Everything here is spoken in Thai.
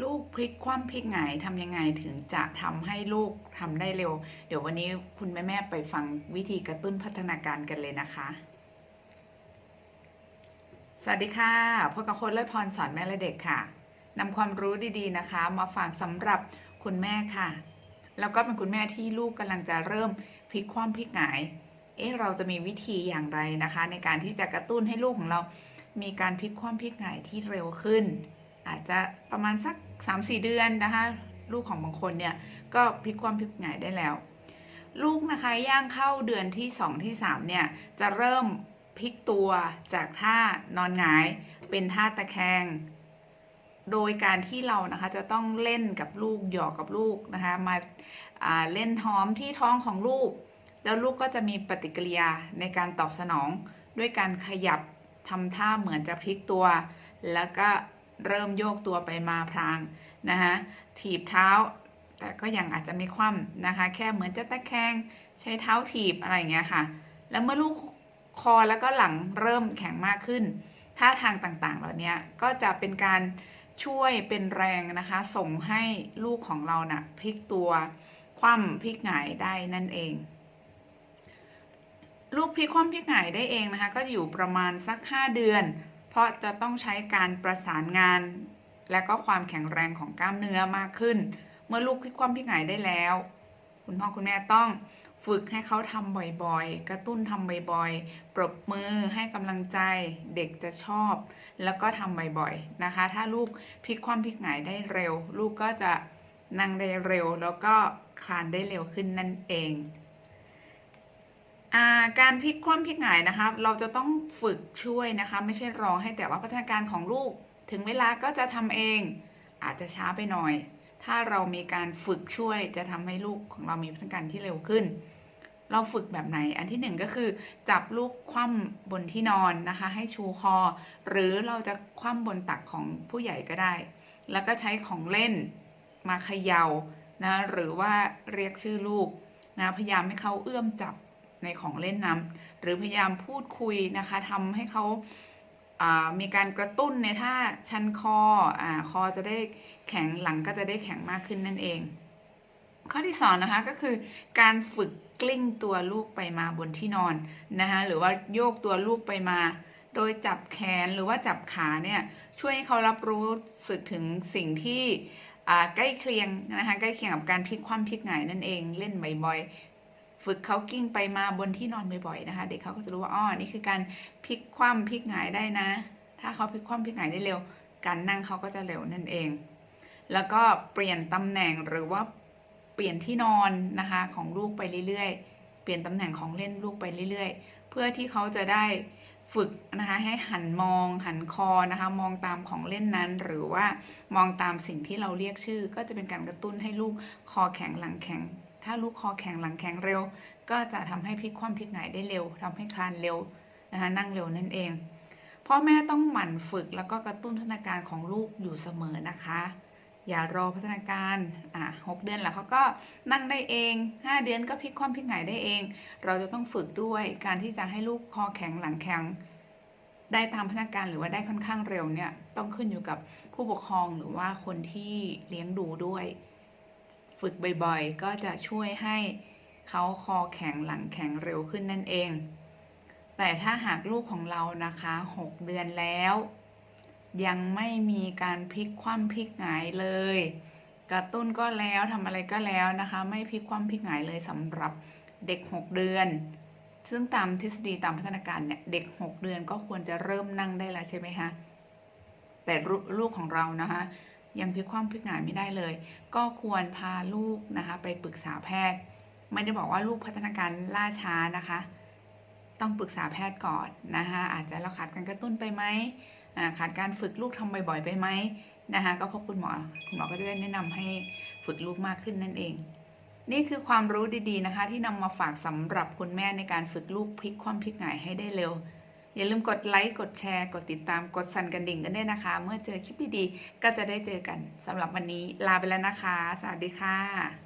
ลูกพลิกคว่ำพลิกหงายทำยังไงถึงจะทำให้ลูกทำได้เร็ว เดี๋ยววันนี้คุณแม่ๆไปฟังวิธีกระตุ้นพัฒนาการกันเลยนะคะ สวัสดีค่ะพบกับคนเลิศพรสอนแม่และเด็กค่ะนำความรู้ดีๆนะคะ มาฝากสำหรับคุณแม่ค่ะ แล้วก็เป็นคุณแม่ที่ลูกกำลังจะเริ่มพลิกคว่ำพลิกหงาย เอ๊ะเราจะมีวิธีอย่างไรนะคะ ในการที่จะกระตุ้นให้ลูกของเรา มีการพลิกคว่ำพลิกหงายที่เร็วขึ้น อาจจะประมาณสัก 3-4 เดือนนะคะลูกของบางคนเนี่ยก็พลิกคว่ำพลิกหงายได้แล้ว ลูกนะคะย่างเข้าเดือนที่ 2 ที่ 3 เนี่ย จะเริ่มพลิกตัวจากท่านอนหงายเป็นท่าตะแคง โดยการที่เรานะคะจะต้องเล่นกับลูกหยอกกับลูกนะคะมาาเล่นหอมที่ท้องของลูก แล้วลูกก็จะมีปฏิกิริยาในการตอบสนอง ด้วยการขยับทำท่าเหมือนจะพลิกตัว แล้วก็ เริ่มโยกตัวไปมาพรางนะคะถีบเท้า แต่ก็ยังอาจจะไม่คว่ำนะคะ แค่เหมือนจะตะแคงใช้เท้าถีบอะไรเงี้ยค่ะ แล้วเมื่อลูกคอแล้วก็หลังเริ่มแข็งมากขึ้นท่าทางต่างๆ เหล่านี้ก็จะเป็นการช่วยเป็นแรงนะคะ ส่งให้ลูกของเรานะ่ะพลิกตัวคว่ำพลิกหงายได้นั่นเอง ลูกพลิกคว่ำพลิกหงายได้เองนะคะ ก็อยู่ประมาณสัก 5 เดือน เพราะจะต้องใช้การประสานงาน และก็ความแข็งแรงของกล้ามเนื้อมากขึ้น เมื่อลูกพลิกคว่ำพลิกหงายได้แล้ว คุณพ่อคุณแม่ต้องฝึกให้เขาทำบ่อยๆ กระตุ้นทำบ่อยๆ ปรบมือให้กำลังใจเด็กจะชอบ แล้วก็ทำบ่อยๆ นะคะ ถ้าลูกพลิกคว่ำพลิกหงายได้เร็ว ลูกก็จะนั่งได้เร็ว แล้วก็คลานได้เร็วขึ้นนั่นเอง การพลิกคว่ำพลิกหงายนะคะ เราจะต้องฝึกช่วยนะคะ ไม่ใช่รอให้แต่ว่าพัฒนาการของลูก ถึงเวลาก็จะทำเอง อาจจะช้าไปหน่อย ถ้าเรามีการฝึกช่วยจะทำให้ลูกของเรามีพัฒนาการที่เร็วขึ้น เราฝึกแบบไหน อันที่หนึ่งก็คือ จับลูกคว่ำบนที่นอนนะคะ ให้ชูคอ หรือเราจะคว่ำบนตักของผู้ใหญ่ก็ได้ แล้วก็ใช้ของเล่นมาเขย่านะหรือว่าเรียกชื่อลูกนะพยายามให้เขาเอื้อมจับ ในของเล่นนั้น หรือพยายามพูดคุยนะคะทำให้เขามีการกระตุ้นในท่าชันคออคอจะได้แข็งหลังก็จะได้แข็งมากขึ้นนั่นเอง ข้อที่สองนะคะก็คือการฝึกกลิ้งตัวลูกไปมาบนที่นอนนะคะหรือว่าโยกตัวลูกไปมา โดยจับแขนหรือว่าจับขาเนี่ยช่วยให้เขารับรู้สึกถึงสิ่งที่ใกล้เคียงนะคะใกล้เคียงกับการพลิกคว่ำพลิกหงายนั่นเองเล่นบ่อยๆ ฝึกเขากิ้งไปมาบนที่นอนบ่อยๆนะคะ เด็กเขาก็จะรู้ว่าอ๋อนี่คือการพลิกคว่ำพลิกหงายได้นะ ถ้าเขาพลิกคว่ำพลิกหงายได้เร็ว การนั่งเขาก็จะเร็วนั่นเอง แล้วก็เปลี่ยนตำแหน่งหรือว่าเปลี่ยนที่นอนนะคะของลูกไปเรื่อยๆ เปลี่ยนตำแหน่งของเล่นลูกไปเรื่อยๆ เพื่อที่เขาจะได้ฝึกนะคะให้หันมองหันคอนะคะมองตามของเล่นนั้น หรือว่ามองตามสิ่งที่เราเรียกชื่อ ก็จะเป็นการกระตุ้นให้ลูกคอแข็งหลังแข็ง ถ้าลูกคอแข็งหลังแข็งเร็ว ก็จะทำให้พลิกคว่ำพลิกหงายได้เร็วทำให้คลานเร็วนะคะนั่งเร็วนั่นเองพ่อแม่ต้องหมั่นฝึกแล้วก็กระตุ้นพัฒนาการของลูกอยู่เสมอนะคะ อย่ารอพัฒนาการอะหกเดือนแล้วเขาก็นั่งได้เองห้าเดือนก็พลิกคว่ำพลิกหงายได้เอง เราจะต้องฝึกด้วยการที่จะให้ลูกคอแข็งหลังแข็งได้ตามพัฒนาการหรือว่าได้ค่อนข้างเร็วเนี่ยต้องขึ้นอยู่กับผู้ปกครองหรือว่าคนที่เลี้ยงดูด้วย ฝึกบ่อยๆ ก็จะช่วยให้เขาคอแข็งหลังแข็งเร็วขึ้นนั่นเอง แต่ถ้าหากลูกของเรานะคะหกเดือนแล้ว ยังไม่มีการพลิกคว่ำพลิกหงายเลย กระตุ้นก็แล้วทำอะไรก็แล้วนะคะ ไม่พลิกคว่ำพลิกหงายเลยสำหรับเด็ก 6 เดือน ซึ่งตามทฤษฎีตามพัฒนาการเนี่ยเด็ก 6 เดือนก็ควรจะเริ่มนั่งได้แล้วใช่ไหมคะแต่ลูลูกของเรานะคะ ยังพลิกคว่ำพลิกหงายไม่ได้เลย ก็ควรพาลูกนะคะไปปรึกษาแพทย์ ไม่ได้บอกว่าลูกพัฒนาการล่าช้านะคะ ต้องปรึกษาแพทย์ก่อนนะคะอาจจะเราขาดการกระตุ้นไปไหมอ่าขาดการฝึกลูกทำบ่อยๆ ไปไหมนะคะก็พบคุณหมอคุณหมอก็จะได้แนะนำให้ฝึกลูกมากขึ้นนั่นเอง นี่คือความรู้ดีๆนะคะ ที่นำมาฝากสำหรับคุณแม่ในการฝึกลูกพลิกความพลิกหงายให้ได้เร็ว อย่าลืมกดไลค์กดแชร์ กดติดตามกดสั่นกระดิ่งกันด้วยนะคะ เมื่อเจอคลิปดีๆก็จะได้เจอกันสำหรับวันนี้ลาไปแล้วนะคะ สวัสดีค่ะ